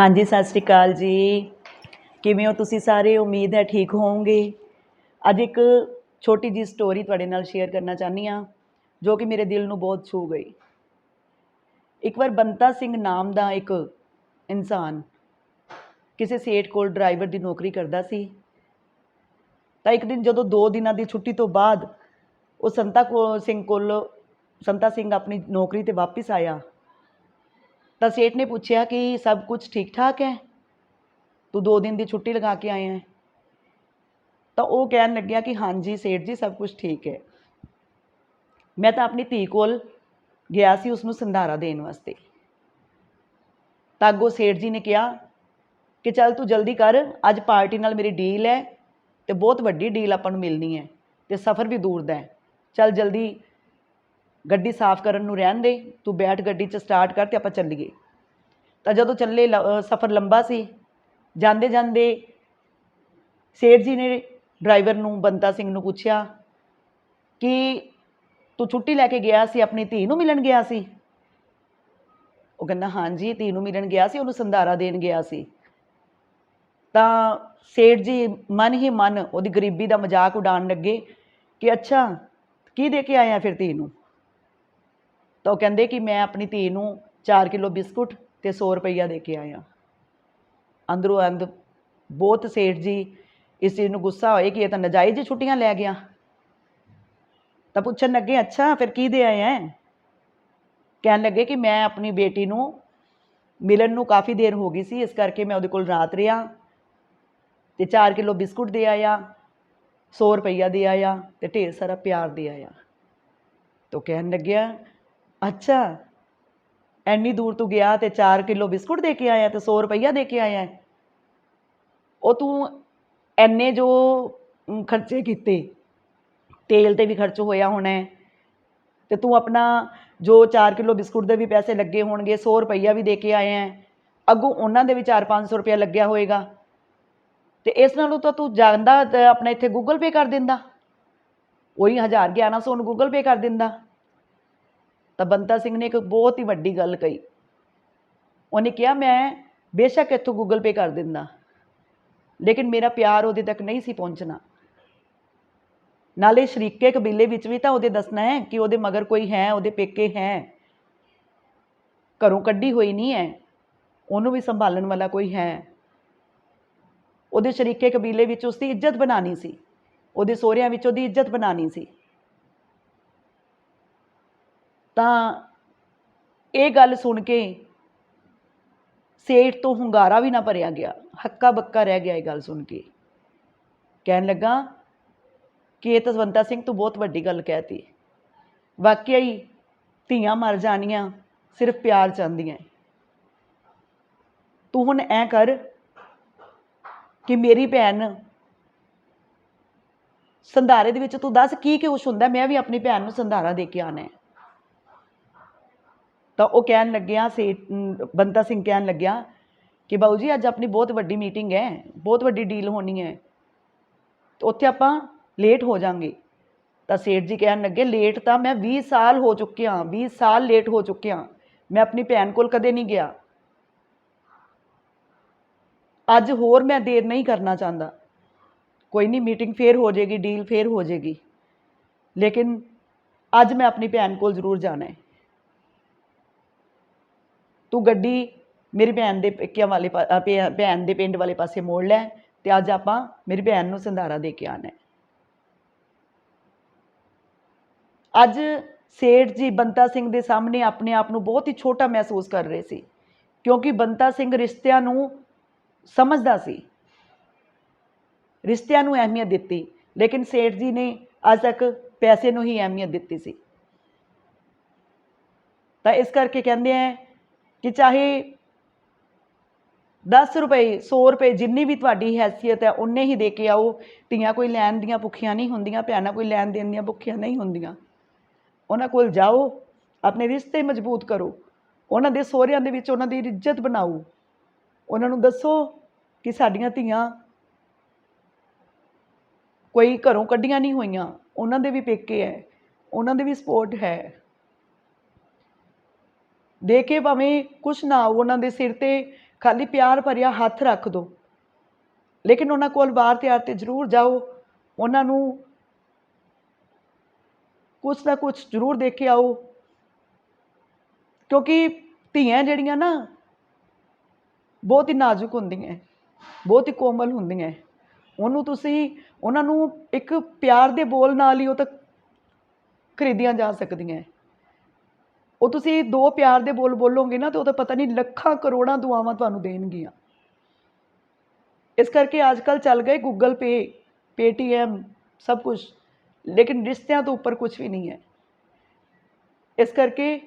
ਹਾਂਜੀ, ਸਤਿ ਸ਼੍ਰੀ ਅਕਾਲ ਜੀ। ਕਿਵੇਂ ਹੋ ਤੁਸੀਂ ਸਾਰੇ? ਉਮੀਦ ਹੈ ਠੀਕ ਹੋਵੋਗੇ। ਅੱਜ ਇੱਕ ਛੋਟੀ ਜੀ ਸਟੋਰੀ ਤੁਹਾਡੇ ਨਾਲ ਸ਼ੇਅਰ ਕਰਨਾ ਚਾਹੁੰਦੀ ਹਾਂ, ਜੋ ਕਿ ਮੇਰੇ ਦਿਲ ਨੂੰ ਬਹੁਤ ਛੂ ਗਈ। ਇੱਕ ਵਾਰ ਬੰਤਾ ਸਿੰਘ ਨਾਮ ਦਾ ਇੱਕ ਇਨਸਾਨ ਕਿਸੇ ਸੇਠ ਕੋਲ ਡਰਾਈਵਰ ਦੀ ਨੌਕਰੀ ਕਰਦਾ ਸੀ। ਤਾਂ ਇੱਕ ਦਿਨ ਜਦੋਂ 2 ਦਿਨਾਂ ਦੀ ਛੁੱਟੀ ਤੋਂ ਬਾਅਦ ਉਹ ਸੰਤਾ ਸਿੰਘ ਕੋਲ, ਸੰਤਾ ਸਿੰਘ ਆਪਣੀ ਨੌਕਰੀ ਤੇ ਵਾਪਸ ਆਇਆ। ਤਾਂ ਸੇਠ ਨੇ ਪੁੱਛਿਆ ਕਿ ਸਭ ਕੁਝ ਠੀਕ ਠਾਕ ਹੈ? ਤੂੰ ਦੋ ਦਿਨ ਦੀ ਛੁੱਟੀ ਲਗਾ ਕੇ ਆਇਆ ਹੈ। ਤਾਂ ਉਹ ਕਹਿਣ ਲੱਗਿਆ ਕਿ ਹਾਂਜੀ, ਸੇਠ ਜੀ, ਸਭ ਕੁਝ ਠੀਕ ਹੈ। ਮੈਂ ਤਾਂ ਆਪਣੀ ਧੀ ਕੋਲ ਗਿਆ ਸੀ ਉਸ ਨੂੰ ਸੰਧਾਰਾ ਦੇਣ ਵਾਸਤੇ। ਤਾਂ ਅੱਗੋਂ ਸੇਠ ਜੀ ਨੇ ਕਿਹਾ ਕਿ ਚੱਲ ਤੂੰ ਜਲਦੀ ਕਰ, ਅੱਜ ਪਾਰਟੀ ਨਾਲ ਮੇਰੀ ਡੀਲ ਹੈ ਤੇ ਬਹੁਤ ਵੱਡੀ ਡੀਲ ਆਪਾਂ ਨੂੰ ਮਿਲਣੀ ਹੈ ਤੇ ਸਫ਼ਰ ਵੀ ਦੂਰ ਦਾ ਹੈ। ਚੱਲ ਜਲਦੀ ਗੱਡੀ ਸਾਫ਼ ਕਰਨ ਨੂੰ ਰਹਿਣ ਦੇ, ਤੂੰ ਬੈਠ ਗੱਡੀ 'ਚ ਸਟਾਰਟ ਕਰ ਤੇ ਆਪਾਂ ਚੱਲੀਏ। ਤਾਂ ਜਦੋਂ ਚੱਲੇ ਲ- ਸਫ਼ਰ ਲੰਬਾ ਸੀ, ਜਾਂਦੇ ਜਾਂਦੇ ਸੇਠ ਜੀ ਨੇ ਡਰਾਈਵਰ ਨੂੰ, ਬੰਤਾ ਸਿੰਘ ਨੂੰ ਪੁੱਛਿਆ ਕਿ ਤੂੰ ਛੁੱਟੀ ਲੈ ਕੇ ਗਿਆ ਸੀ, ਆਪਣੀ ਧੀ ਨੂੰ ਮਿਲਣ ਗਿਆ ਸੀ? ਉਹ ਕਹਿੰਦਾ, ਹਾਂਜੀ, ਧੀ ਨੂੰ ਮਿਲਣ ਗਿਆ ਸੀ, ਉਹਨੂੰ ਸੰਧਾਰਾ ਦੇਣ ਗਿਆ ਸੀ। ਤਾਂ ਸੇਠ ਜੀ ਮਨ ਹੀ ਮਨ ਉਹਦੀ ਗਰੀਬੀ ਦਾ ਮਜ਼ਾਕ ਉਡਾਉਣ ਲੱਗੇ ਕਿ ਅੱਛਾ, ਕੀ ਦੇ ਕੇ ਆਇਆ ਫਿਰ ਧੀ ਨੂੰ? ਤਾਂ ਉਹ ਕਹਿੰਦੇ ਕਿ ਮੈਂ ਆਪਣੀ ਧੀ ਨੂੰ 4 ਕਿਲੋ ਬਿਸਕੁਟ ਤੇ 100 ਰੁਪਈਆ ਦੇ ਕੇ ਆਇਆ। ਅੰਦਰੋਂ ਅੰਦ ਬਹੁਤ ਸੇਠ ਜੀ ਇਸ ਚੀਜ਼ ਨੂੰ ਗੁੱਸਾ ਹੋਏ ਕਿ ਇਹ ਤਾਂ ਨਜਾਇਜ਼ ਹੀ ਛੁੱਟੀਆਂ ਲੈ ਗਿਆ। ਤਾਂ ਪੁੱਛਣ ਲੱਗੇ, ਅੱਛਾ, ਫਿਰ ਕੀ ਦੇ ਆਇਆ ਹੈ? ਕਹਿਣ ਲੱਗੇ ਕਿ ਮੈਂ ਆਪਣੀ ਬੇਟੀ ਨੂੰ ਮਿਲਣ ਨੂੰ ਕਾਫੀ ਦੇਰ ਹੋ ਗਈ ਸੀ, ਇਸ ਕਰਕੇ ਮੈਂ ਉਹਦੇ ਕੋਲ ਰਾਤ ਰਿਹਾ ਤੇ 4 ਕਿਲੋ ਬਿਸਕੁਟ ਦੇ ਆਇਆ 100 ਰੁਪਈਆ ਦੇ ਆਇਆ ਤੇ ਢੇਰ ਸਾਰਾ ਪਿਆਰ ਦੇ ਆਇਆ। ਤੋ ਕਹਿਣ ਲੱਗਿਆ ਅੱਛਾ। ਐਨੀ ਦੂਰ ਤੂੰ ਗਿਆ ਤੇ 4 ਕਿਲੋ ਬਿਸਕੁਟ ਦੇ ਕੇ ਆਇਆ ਤੇ 100 ਰੁਪਈਆ ਦੇ ਕੇ ਆਇਆ। ਉਹ ਤੂੰ ਐਨੇ ਜੋ ਖਰਚੇ ਕੀਤੇ। ਤੇਲ ਤੇ ਵੀ ਖਰਚ ਹੋਇਆ ਹੋਣਾ ਹੈ। ਤੇ ਤੂੰ ਆਪਣਾ ਜੋ 4 ਕਿਲੋ ਬਿਸਕੁਟ ਦੇ ਵੀ ਪੈਸੇ ਲੱਗੇ ਹੋਣਗੇ 100 ਰੁਪਈਆ ਵੀ ਦੇ ਕੇ ਆਇਆ ਹੈ। ਅੱਗੋਂ ਉਹਨਾਂ ਦੇ ਵੀ 4-500 ਰੁਪਇਆ ਲੱਗਿਆ ਹੋਏਗਾ। ਤੇ ਇਸ ਨਾਲੋਂ ਤਾਂ ਤੂੰ ਜਾਂਦਾ ਆਪਣਾ ਇੱਥੇ ਗੂਗਲ ਪੇ ਕਰ ਦਿੰਦਾ। ਉਹੀ 1000 1100 ਨੂੰ ਗੂਗਲ ਪੇ ਕਰ ਦਿੰਦਾ। ਤਾਂ ਬੰਤਾ ਸਿੰਘ ਨੇ ਇੱਕ ਬਹੁਤ ਹੀ ਵੱਡੀ ਗੱਲ ਕਹੀ। ਉਹਨੇ ਕਿਹਾ, ਮੈਂ ਬੇਸ਼ੱਕ ਇੱਥੋਂ ਗੂਗਲ ਪੇ ਕਰ ਦਿੰਦਾ, ਲੇਕਿਨ ਮੇਰਾ ਪਿਆਰ ਉਹਦੇ ਤੱਕ ਨਹੀਂ ਸੀ ਪਹੁੰਚਣਾ। ਨਾਲੇ ਸ਼ਰੀਕੇ ਕਬੀਲੇ ਵਿੱਚ ਵੀ ਤਾਂ ਉਹਦੇ ਦੱਸਣਾ ਹੈ ਕਿ ਉਹਦੇ ਮਗਰ ਕੋਈ ਹੈ, ਉਹਦੇ ਪੇਕੇ ਹੈ। ਘਰੋਂ ਕੱਢੀ ਹੋਈ ਨਹੀਂ ਹੈ, ਉਹਨੂੰ ਵੀ ਸੰਭਾਲਣ ਵਾਲਾ ਕੋਈ ਹੈ। ਉਹਦੇ ਸ਼ਰੀਕੇ ਕਬੀਲੇ ਵਿੱਚ ਉਸਦੀ ਇੱਜ਼ਤ ਬਣਾਣੀ ਸੀ, ਉਹਦੇ ਸਹੁਰਿਆਂ ਵਿੱਚ ਉਹਦੀ ਇੱਜ਼ਤ ਬਣਾਣੀ ਸੀ। ਤਾਂ ਇਹ ਗੱਲ ਸੁਣ ਕੇ ਸੇਠ ਤੋਂ ਹੁੰਗਾਰਾ ਵੀ ਨਾ ਭਰਿਆ ਗਿਆ, ਹੱਕਾ ਬੱਕਾ ਰਹਿ ਗਿਆ ਇਹ ਗੱਲ ਸੁਣ ਕੇ। ਕਹਿਣ ਲੱਗਾ, ਕਿ ਇਹ ਤਸਵੰਤਾ ਸਿੰਘ ਤੂੰ ਬਹੁਤ ਵੱਡੀ ਗੱਲ ਕਹਿਤੀ ਵਾਕਿਆ ਹੀ ਧੀਆਂ ਮਰ ਜਾਣੀਆਂ, ਸਿਰਫ ਪਿਆਰ ਚਾਹੁੰਦੀਆਂ ਤੂੰ ਹੁਣ ਐ ਕਰ ਕਿ ਮੇਰੀ ਭੈਣ ਸੰਧਾਰੇ ਦੇ ਵਿੱਚ ਤੂੰ ਦੱਸ ਕੀ ਕੁਛ ਹੁੰਦਾ, ਮੈਂ ਵੀ ਆਪਣੀ ਭੈਣ ਨੂੰ ਸੰਧਾਰਾ ਦੇ ਕੇ ਆਣਾ ਹੈ ਤਾਂ ਉਹ ਕਹਿਣ ਲੱਗਿਆ ਸੇ ਬੰਤਾ ਸਿੰਘ ਕਹਿਣ ਲੱਗਿਆ ਕਿ ਬਾਊ ਜੀ, ਅੱਜ ਆਪਣੀ ਬਹੁਤ ਵੱਡੀ ਮੀਟਿੰਗ ਹੈ, ਬਹੁਤ ਵੱਡੀ ਡੀਲ ਹੋਣੀ ਹੈ। ਤੇ ਉੱਥੇ ਆਪਾਂ ਲੇਟ ਹੋ ਜਾਾਂਗੇ। ਤਾਂ ਸੇਠ ਜੀ ਕਹਿਣ ਲੱਗੇ, ਲੇਟ ਤਾਂ ਮੈਂ 20 ਸਾਲ ਹੋ ਚੁੱਕਿਆ 20 ਸਾਲ ਲੇਟ ਹੋ ਚੁੱਕਿਆ ਮੈਂ ਆਪਣੀ ਭੈਣ ਕੋਲ ਕਦੇ ਨਹੀਂ ਗਿਆ। ਅੱਜ ਹੋਰ ਮੈਂ ਦੇਰ ਨਹੀਂ ਕਰਨਾ ਚਾਹੁੰਦਾ। ਕੋਈ ਨਹੀਂ, ਮੀਟਿੰਗ ਫੇਰ ਹੋ ਜਾਏਗੀ, ਡੀਲ ਫੇਰ ਹੋ ਜਾਏਗੀ। ਲੇਕਿਨ ਅੱਜ ਮੈਂ ਆਪਣੀ ਭੈਣ ਕੋਲ ਜ਼ਰੂਰ ਜਾਣਾ ਹੈ। ਤੂੰ ਗੱਡੀ ਮੇਰੀ ਭੈਣ ਦੇ ਪੇਕਿਆਂ ਵਾਲੇ ਪਾ- ਭੈਣ ਦੇ ਪਿੰਡ ਵਾਲੇ ਪਾਸੇ ਮੋੜ ਲੈ ਤੇ ਅੱਜ ਆਪਾਂ ਮੇਰੀ ਭੈਣ ਨੂੰ ਸੰਧਾਰਾ ਦੇ ਕੇ ਆਣਾ ਅੱਜ ਸੇਠ ਜੀ ਬੰਤਾ ਸਿੰਘ ਦੇ ਸਾਹਮਣੇ ਆਪਣੇ ਆਪ ਨੂੰ ਬਹੁਤ ਹੀ ਛੋਟਾ ਮਹਿਸੂਸ ਕਰ ਰਹੇ ਸੀ, ਕਿਉਂਕਿ ਬੰਤਾ ਸਿੰਘ ਰਿਸ਼ਤਿਆਂ ਨੂੰ ਸਮਝਦਾ ਸੀ। ਰਿਸ਼ਤਿਆਂ ਨੂੰ ਅਹਿਮੀਅਤ ਦਿੱਤੀ, ਲੇਕਿਨ ਸੇਠ ਜੀ ਨੇ ਅੱਜ ਤੱਕ ਪੈਸੇ ਨੂੰ ਹੀ ਅਹਿਮੀਅਤ ਦਿੱਤੀ ਸੀ। ਤਾਂ ਇਸ ਕਰਕੇ ਕਹਿੰਦੇ ਆ ਕਿ ਚਾਹੇ 10 ਰੁਪਏ 100 ਰੁਪਏ ਜਿੰਨੀ ਵੀ ਤੁਹਾਡੀ ਹੈਸੀਅਤ ਹੈ ਉਨੇ ਹੀ ਦੇ ਕੇ ਆਓ। ਧੀਆਂ ਕੋਈ ਲੈਣ ਦੀਆਂ ਭੁੱਖੀਆਂ ਨਹੀਂ ਹੁੰਦੀਆਂ, ਭੈਣਾਂ ਕੋਈ ਲੈਣ ਦੇਣ ਦੀਆਂ ਭੁੱਖੀਆਂ ਨਹੀਂ ਹੁੰਦੀਆਂ। ਉਹਨਾਂ ਕੋਲ ਜਾਓ, ਆਪਣੇ ਰਿਸ਼ਤੇ ਮਜ਼ਬੂਤ ਕਰੋ। ਉਹਨਾਂ ਦੇ ਸਹੁਰਿਆਂ ਦੇ ਵਿੱਚ ਉਹਨਾਂ ਦੀ ਇੱਜ਼ਤ ਬਣਾਓ। ਉਹਨਾਂ ਨੂੰ ਦੱਸੋ ਕਿ ਸਾਡੀਆਂ ਧੀਆਂ ਕੋਈ ਘਰੋਂ ਕੱਢੀਆਂ ਨਹੀਂ ਹੋਈਆਂ। ਉਹਨਾਂ ਦੇ ਵੀ ਪੇਕੇ ਹੈ, ਉਹਨਾਂ ਦੇ ਵੀ ਸਪੋਰਟ ਹੈ। ਦੇ ਕੇ ਭਾਵੇਂ ਕੁਛ ਨਾ ਉਹਨਾਂ ਦੇ ਸਿਰ ਤੇ ਖਾਲੀ ਪਿਆਰ ਭਰਿਆ ਹੱਥ ਰੱਖ ਦਿਓ ਲੇਕਿਨ ਉਹਨਾਂ ਕੋਲ ਵਾਰ ਤਿਆਰ ਤੇ ਜ਼ਰੂਰ ਜਾਓ। ਉਹਨਾਂ ਨੂੰ ਕੁਛ ਨਾ ਕੁਛ ਜ਼ਰੂਰ ਦੇ ਕੇ ਆਓ। ਕਿਉਂਕਿ ਧੀਆਂ ਜਿਹੜੀਆਂ ਨਾ, ਬਹੁਤ ਹੀ ਨਾਜ਼ੁਕ ਹੁੰਦੀਆਂ, ਬਹੁਤ ਹੀ ਕੋਮਲ ਹੁੰਦੀਆਂ। ਉਹਨੂੰ ਤੁਸੀਂ, ਉਹਨਾਂ ਨੂੰ ਇੱਕ ਪਿਆਰ ਦੇ ਬੋਲ ਨਾਲ ਹੀ ਉਹ ਤੱਕ ਖਰੀਦੀਆਂ ਜਾ ਸਕਦੀਆਂ। ਉਹ ਤੁਸੀਂ ਦੋ ਪਿਆਰ ਦੇ ਬੋਲ ਬੋਲੋਗੇ ਨਾ ਤੇ ਉਹ ਤਾਂ ਪਤਾ ਨਹੀਂ ਲੱਖਾਂ ਕਰੋੜਾਂ ਦੁਆਵਾਂ ਤੁਹਾਨੂੰ ਦੇਣਗੀਆਂ। ਇਸ ਕਰਕੇ ਅੱਜ ਕੱਲ ਚੱਲ ਗਏ ਗੂਗਲ ਪੇ ਪੇਟੀਐਮ ਸਭ ਕੁਝ ਲੇਕਿਨ ਰਿਸ਼ਤਿਆਂ ਤੋਂ ਉੱਪਰ ਕੁਝ ਵੀ ਨਹੀਂ ਹੈ। ਇਸ ਕਰਕੇ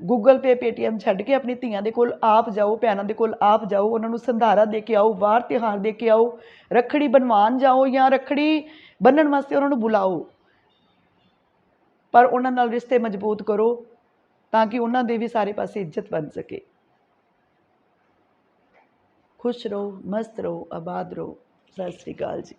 ਗੂਗਲ ਪੇ ਪੇਟੀਐਮ ਛੱਡ ਕੇ ਆਪਣੀ ਧੀਆਂ ਦੇ ਕੋਲ ਆਪ ਜਾਓ, ਭੈਣਾਂ ਦੇ ਕੋਲ ਆਪ ਜਾਓ, ਉਹਨਾਂ ਨੂੰ ਸੰਧਾਰਾ ਦੇ ਕੇ ਆਓ, ਵਾਰ ਤਿਉਹਾਰ ਦੇ ਕੇ ਆਓ, ਰੱਖੜੀ ਬਣਵਾਉਣ ਜਾਓ ਜਾਂ ਰੱਖੜੀ ਬੰਨਣ ਵਾਸਤੇ ਉਹਨਾਂ ਨੂੰ ਬੁਲਾਓ। ਪਰ ਉਹਨਾਂ ਨਾਲ ਰਿਸ਼ਤੇ ਮਜ਼ਬੂਤ ਕਰੋ ਤਾਂ ਕਿ ਉਹਨਾਂ ਦੇ ਵੀ ਸਾਰੇ ਪਾਸੇ ਇੱਜ਼ਤ ਬਣ ਸਕੇ। ਖੁਸ਼ ਰਹੋ, ਮਸਤ ਰਹੋ, ਆਬਾਦ ਰਹੋ। ਸਤਿ ਸ੍ਰੀ ਅਕਾਲ ਜੀ।